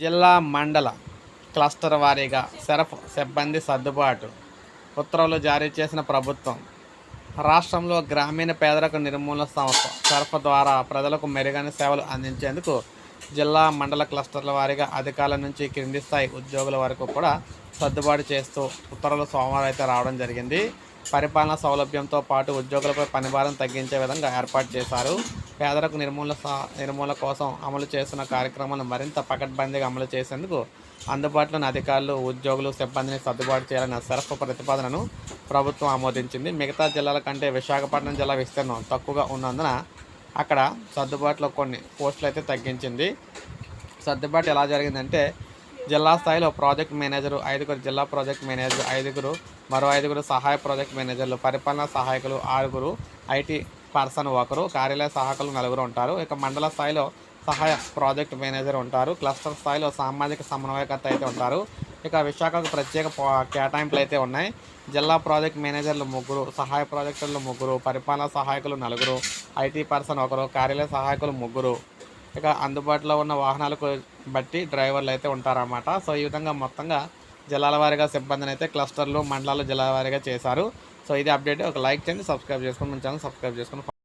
జిల్లా మండల క్లస్టర్ వారీగా సెరఫ్ సిబ్బంది సర్దుబాటు. ఉత్తర్వులు జారీ చేసిన ప్రభుత్వం రాష్ట్రంలో గ్రామీణ పేదరిక నిర్మూలన సంస్థ సెరఫ్ ద్వారా ప్రజలకు మెరుగైన సేవలు అందించేందుకు జిల్లా మండల క్లస్టర్ల వారీగా అధికారుల నుంచి క్రింది స్థాయి ఉద్యోగుల వరకు కూడా సర్దుబాటు చేస్తూ ఉత్తర్వులు సోమవారం అయితే రావడం జరిగింది. పరిపాలనా సౌలభ్యంతో పాటు ఉద్యోగులపై పనిభారం తగ్గించే విధంగా ఏర్పాటు చేశారు. పేదలకు నిర్మూలన నిర్మూలన కోసం అమలు చేస్తున్న కార్యక్రమాలను మరింత పకడ్బందీగా అమలు చేసేందుకు అందుబాటులోని అధికారులు ఉద్యోగులు సిబ్బందిని సర్దుబాటు చేయాలన్న సరఫ ప్రతిపాదనను ప్రభుత్వం ఆమోదించింది. మిగతా జిల్లాల కంటే విశాఖపట్నం జిల్లా విస్తీర్ణం తక్కువగా ఉన్నందున అక్కడ సర్దుబాటులో కొన్ని పోస్టులు అయితే తగ్గించింది. సర్దుబాటు ఎలా జరిగిందంటే జిల్లా స్థాయిలో ప్రాజెక్ట్ మేనేజరు ఐదుగురు జిల్లా ప్రాజెక్ట్ మేనేజర్ ఐదుగురు మరో ఐదుగురు సహాయ ప్రాజెక్ట్ మేనేజర్లు పరిపాలనా సహాయకులు ఆరుగురు ఐటీ పర్సన్ ఒకరు కార్యాలయ సహాయకులు నలుగురు ఉంటారు. ఇక మండల స్థాయిలో సహాయ ప్రాజెక్ట్ మేనేజర్ ఉంటారు. క్లస్టర్ స్థాయిలో సామాజిక సమన్వయకర్త అయితే ఉంటారు. ఇక విశాఖకు ప్రత్యేక కేటాయింపులు అయితే ఉన్నాయి. జిల్లా ప్రాజెక్ట్ మేనేజర్లు ముగ్గురు సహాయ ప్రాజెక్టులు ముగ్గురు పరిపాలనా సహాయకులు నలుగురు ఐటీ పర్సన్ ఒకరు కార్యాలయ సహాయకులు ముగ్గురు. ఇక అందుబాటులో ఉన్న వాహనాలకు బట్టి డ్రైవర్లు అయితే ఉంటారన్నమాట. సో ఈ విధంగా మొత్తంగా జిల్లాల వారీగా సిబ్బందిని అయితే క్లస్టర్లు మండలాలు జిల్లాల వారీగా చేశారు. సో ఇది అప్డేట్. ఒక లైక్ చేయండి సబ్స్క్రైబ్ చేసుకొని మన ఛానల్ సబ్స్క్రైబ్ చేసుకొని